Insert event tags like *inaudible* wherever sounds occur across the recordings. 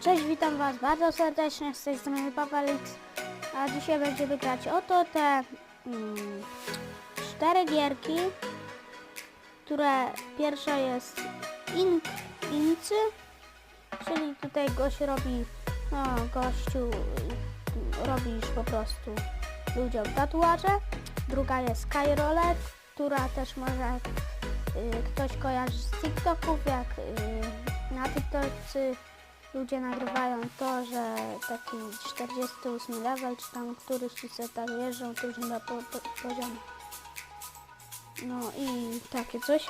Cześć, witam Was bardzo serdecznie, z tej strony Papalix, a dzisiaj będziemy grać oto te mm, cztery gierki, które pierwsza jest Ink, Incy, czyli tutaj gość robi, no gościu robisz po prostu ludziom tatuaże, druga jest Skyroller, która też może y, ktoś kojarzy z TikToków, jak y, na TikTocy ludzie nagrywają to, że taki 48 level, czy tam któryś ci sobie tak jeżdżą, już na po, po, poziom. No i takie coś.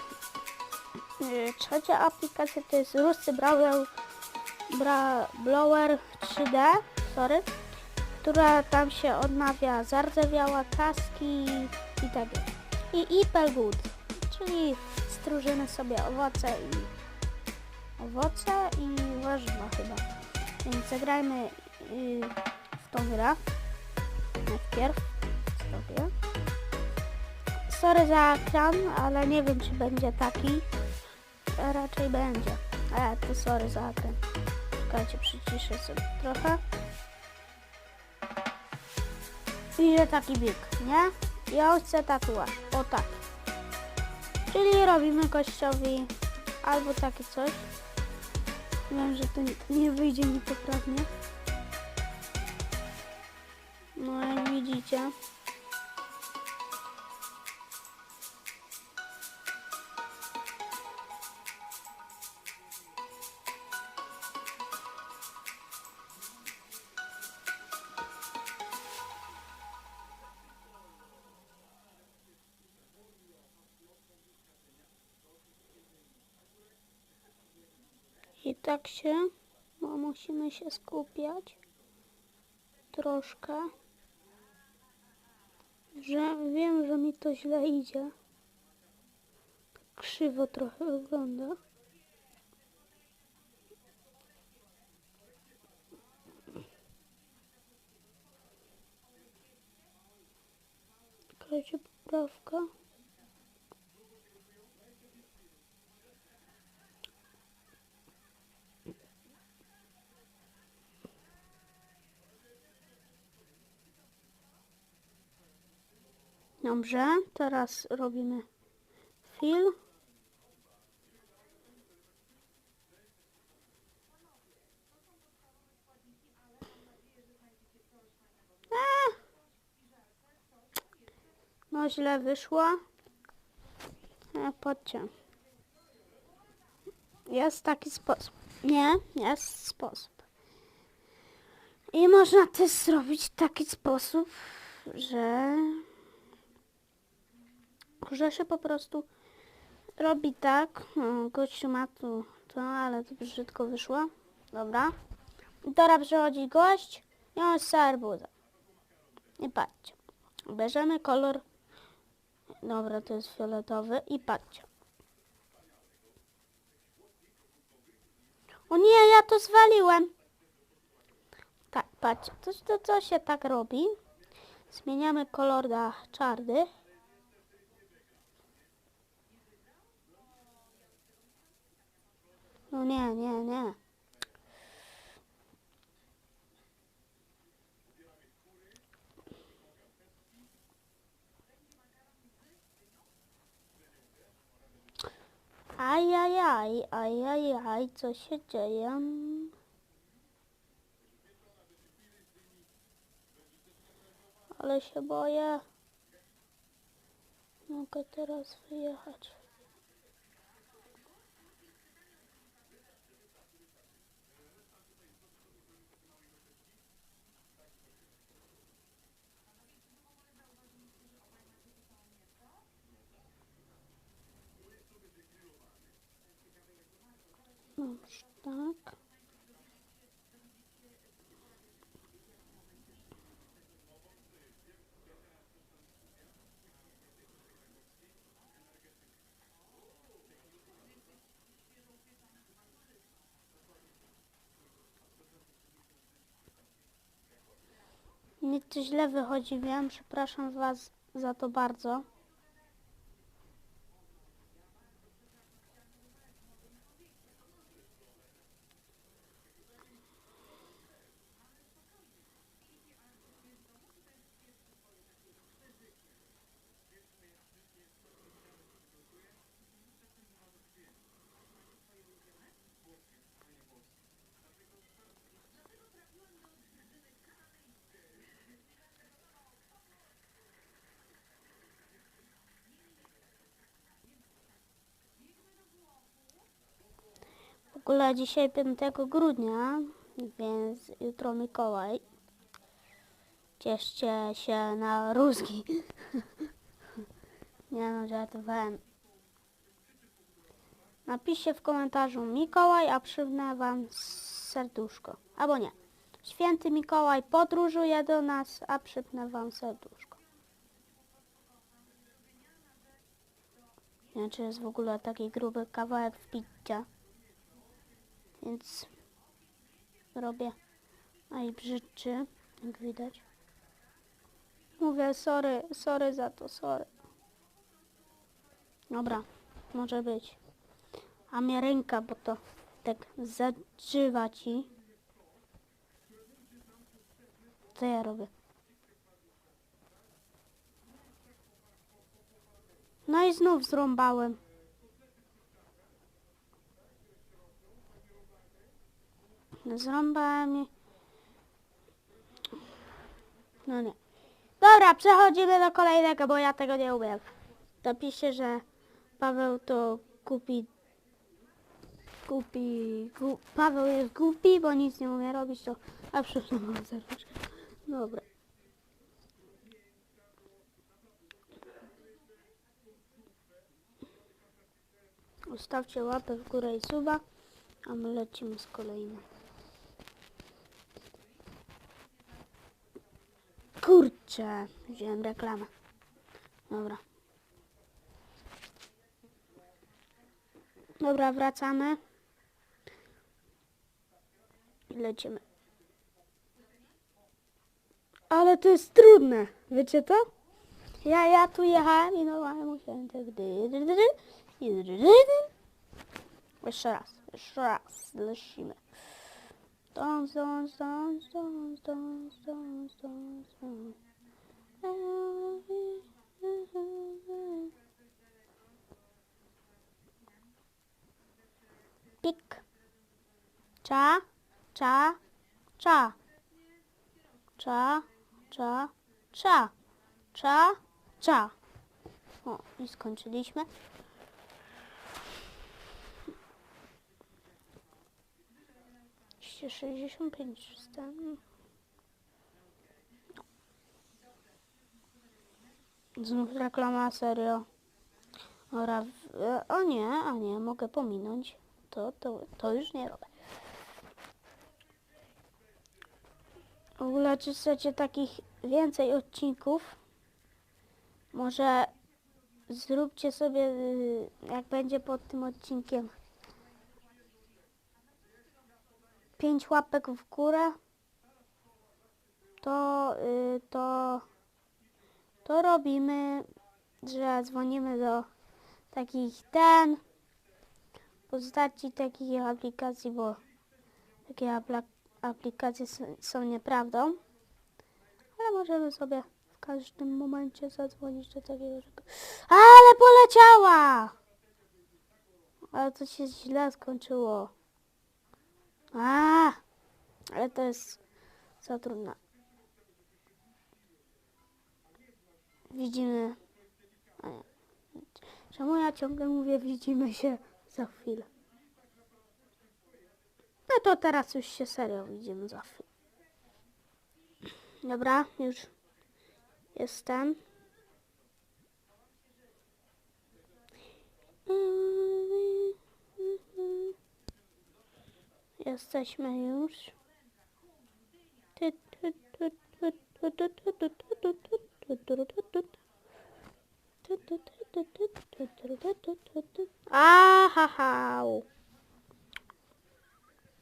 Yy, Trzecia aplikacja to jest Rusty Blower, Bra, Blower 3D, sorry, która tam się odnawia zardzewiała, kaski i tak. I Ipel Good, czyli stróżymy sobie owoce i owoce i warzywa chyba. Więc zagrajmy y, w tą grę. Najpierw sobie. Sorry za ekran, ale nie wiem czy będzie taki. A raczej będzie. E, to sorry za ekran. Czekajcie, przyciszę sobie trochę. Widzę taki bieg, nie? I on chce tatuaż. O tak. Czyli robimy gościowi albo takie coś. Wiem, że to nie- wyjdzie mi poprawnie. No jak widzicie. Tak się, bo musimy się skupiać troszkę, że wiem, że mi to źle idzie. Tak krzywo trochę wygląda. Jakaś poprawka. Dobrze, teraz robimy fill. No źle wyszło. E, patrzcie. Jest taki sposób. Nie, jest sposób. I można też zrobić w taki sposób, że że się po prostu robi tak. No, gościu ma tu to, ale to brzydko wyszło. Dobra. I teraz przychodzi gość i on chce arbuzę. I patrzcie. Bierzemy kolor. Dobra, to jest fioletowy. I patrzcie. O nie, ja to zwaliłem. Tak, patrzcie. To, to, to się tak robi. Zmieniamy kolor na czarny. No nie, nie, nie. Ajajaj, ajajaj, co się dzieje? Ale się boję. Mogę teraz wyjechać. Dobrze, tak. Mi to źle wychodzi, wiem, przepraszam Was za to bardzo. Ogóle dzisiaj 5 grudnia, więc jutro Mikołaj. Cieszcie się na rózgi. *laughs* Nie no, żartowałem. Napiszcie w komentarzu Mikołaj, a przypnę wam serduszko. Albo nie. Święty Mikołaj podróżuje do nas, a przypnę wam serduszko. Nie wiem, czy jest w ogóle taki gruby kawałek w pizzie. Więc robię najbrzydszy, jak widać. Mówię sorry, sorry za to, sorry. Dobra, może być. A mnie ręka, bo to tak zadrzywa ci. Co ja robię? No i znów zrąbałem. Zrąbałem i... No nie. Dobra, przechodzimy do kolejnego, bo ja tego nie umiem. Napiszcie, że Paweł to kupi... Kupi... Gu, Paweł jest głupi, bo nic nie umie robić, to... A przepraszam, mam serduszko. Dobra. Ustawcie łapę w górę i suba, a my lecimy z kolejnym. Kurczę, wziąłem reklamę. Dobra. Dobra, wracamy. Lecimy. Ale to jest trudne, wiecie to? Ja, ja tu jechałem i normalnie musiałem tak... Jeszcze raz, jeszcze raz, lecimy. Dąs, dąs, dąs, dąs, dąs, dąs, dąs, dąs. Pik. Cza, cza, cza. Cza, cza, cza. Cza, cza. O, i skończyliśmy. Dwieście sześćdziesiąt pięć stan. Znów reklama, serio. Ora, e, o nie, a nie, mogę pominąć. To, to, to już nie robię. W ogóle, czy chcecie takich więcej odcinków? Może zróbcie sobie, y, jak będzie pod tym odcinkiem, pięć łapek w górę, to, y, to, to robimy, że dzwonimy do takich ten, postaci takich aplikacji, bo takie aplikacje są nieprawdą, ale możemy sobie w każdym momencie zadzwonić do takiego. Ale poleciała! Ale to się źle skończyło. A, ale to jest za trudne. Widzimy. A nie. Czemu ja ciągle mówię widzimy się za chwilę? No to teraz już się serio widzimy za chwilę. Dobra, już jestem. Jesteśmy już. Ahaha.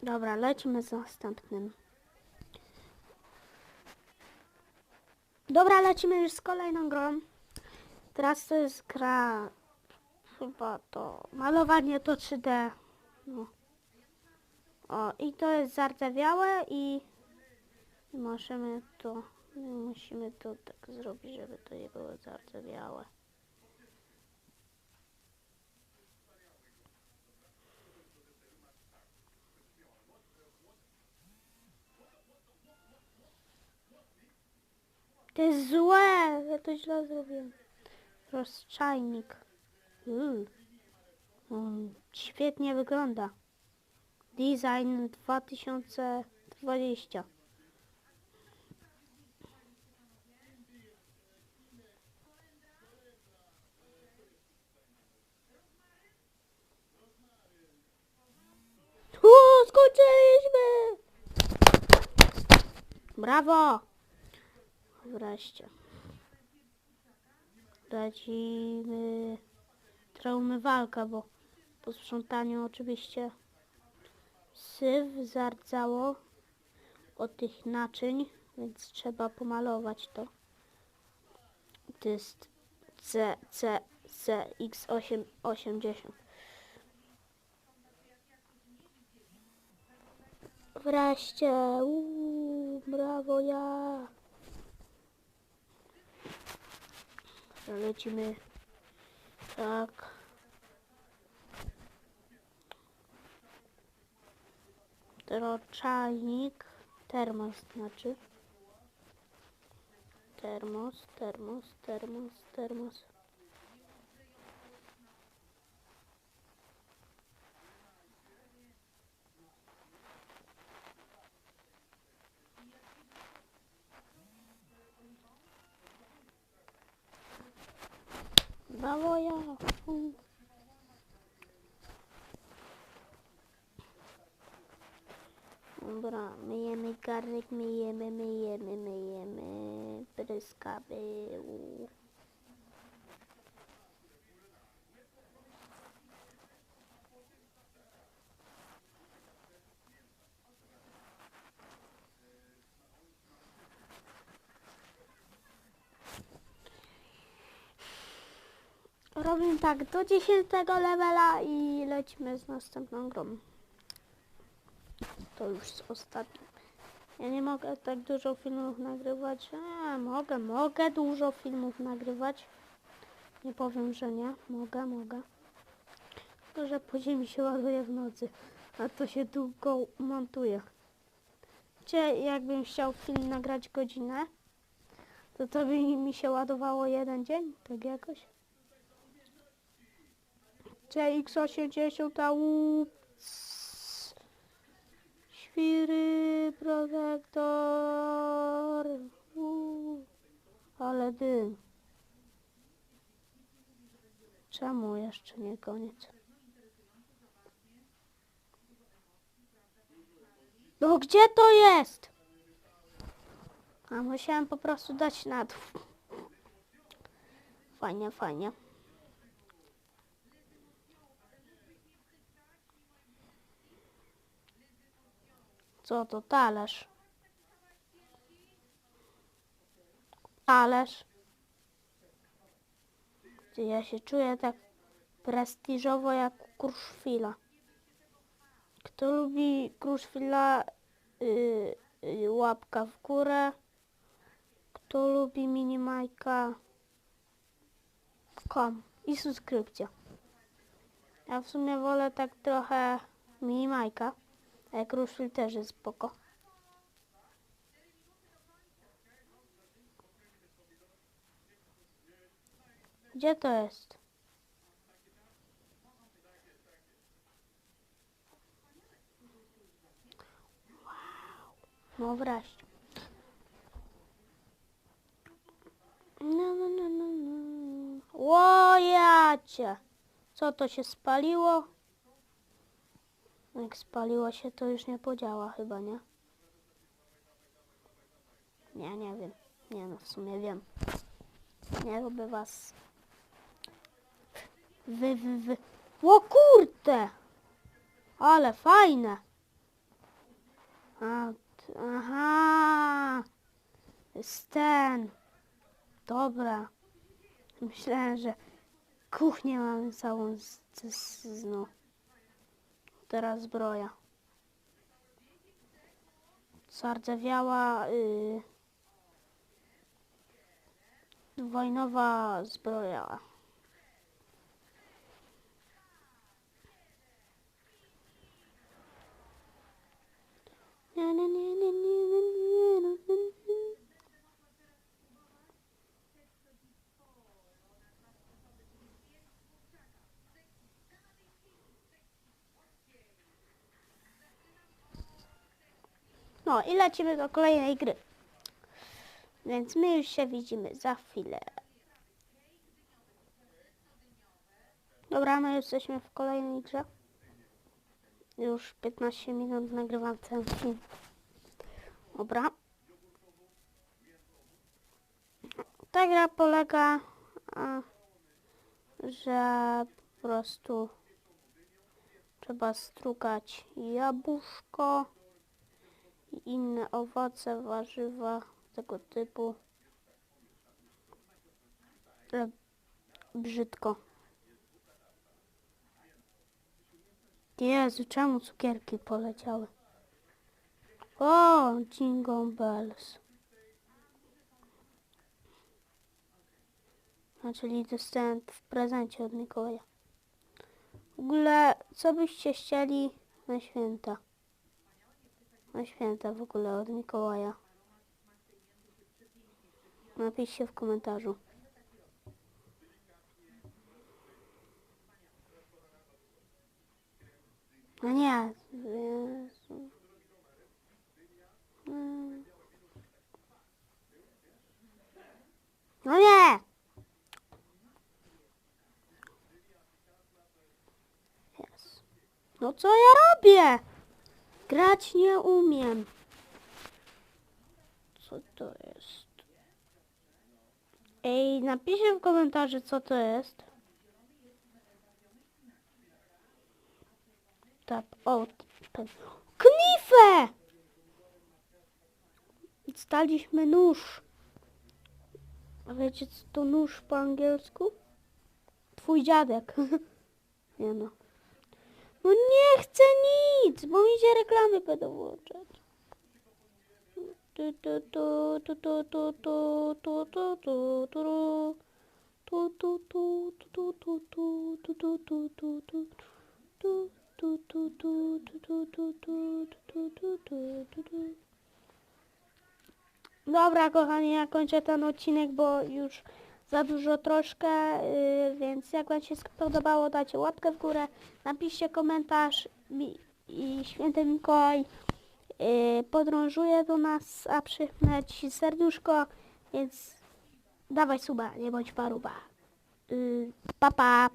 Dobra, lecimy z następnym. Dobra, lecimy już z kolejną grą. Teraz to jest gra chyba to malowanie to 3D. No. O, i to jest zardzewiałe i możemy to, musimy to tak zrobić, żeby to nie było zardzewiałe. To jest złe, ja to źle zrobiłem. Rozczajnik. Mm. Mm, świetnie wygląda. Design 2020. Uuu, skończyliśmy! Brawo! Wreszcie. Lecimy. Traumy walka, bo po sprzątaniu oczywiście syf zardzało od tych naczyń, więc trzeba pomalować to. To jest C, C, C, X8, 80. Wreszcie, uuu, brawo ja. Lecimy tak. Troczajnik, termos znaczy. Termos, termos, termos, termos. Brawo ja. Mm. Dobra, myjemy garnek, myjemy, myjemy, myjemy, pryskamy. Robimy tak do 10 levela i lecimy z następną grą. To już z ostatnim. Ja nie mogę tak dużo filmów nagrywać. A, mogę, mogę dużo filmów nagrywać. Nie powiem, że nie. Mogę, mogę. Tylko, że później mi się ładuje w nocy. A to się długo montuje. Gdzie jakbym chciał film nagrać godzinę, to to by mi się ładowało jeden dzień, tak jakoś. CX80 ups. Świry protektor. Ale dym. Czemu jeszcze nie koniec? No gdzie to jest? A musiałem po prostu dać na dół. Fajnie, fajnie. Co to talerz? Talerz. Ty, Ja się czuję tak prestiżowo jak Kruszwila. Kto lubi Kruszwila, yy, yy, łapka w górę. Kto lubi Minimajka, kom i subskrypcja. Ja w sumie wolę tak trochę Minimajka. A jak Kruszwil też jest spoko. Gdzie to jest? No wreszcie. No, no, no, no, no. O, jacie. Co to się spaliło? Jak spaliło się, to już nie podziała chyba, nie? Nie, nie wiem. Nie no, w sumie wiem. Nie lubię was. Wy, wy, wy. O kurde! Ale fajne! A, aha! Jest ten. Dobra. Myślałem, że kuchnię mamy całą z, z, z no. Teraz zbroja. Zardzewiała y, wojnowa zbroja. Nie, nie, nie, nie, nie, nie, nie, nie, No i lecimy do kolejnej gry. Więc my już się widzimy za chwilę. Dobra, my jesteśmy w kolejnej grze. Już 15 minut nagrywam ten film. Dobra. Ta gra polega, a, że po prostu trzeba strugać jabłuszko inne owoce, warzywa tego typu. E, brzydko. Jezu, czemu cukierki poleciały? O, Jingle Bells. A czyli dostałem w prezencie od Mikołaja. W ogóle, co byście chcieli na święta? Na święta w ogóle od Mikołaja. Napiszcie w komentarzu. No nie. Jezu. No nie! No co ja robię? Grać nie umiem. Co to jest? Ej, napiszcie w komentarzu, co to jest. Tap, o, ten. Knifę! Staliśmy nóż. A wiecie, co to nóż po angielsku? Twój dziadek. *laughs* nie no. No nie chcę nic, bo mi się reklamy będą. Dobra, kochani, ja kończę ten odcinek, bo już za dużo troszkę, yy, więc jak Wam się spodobało, dajcie łapkę w górę, napiszcie komentarz mi, i święty Mikołaj yy, podrążuje do nas, a przypnę Ci serduszko, więc dawaj suba, nie bądź paruba. Yy, pa, pa.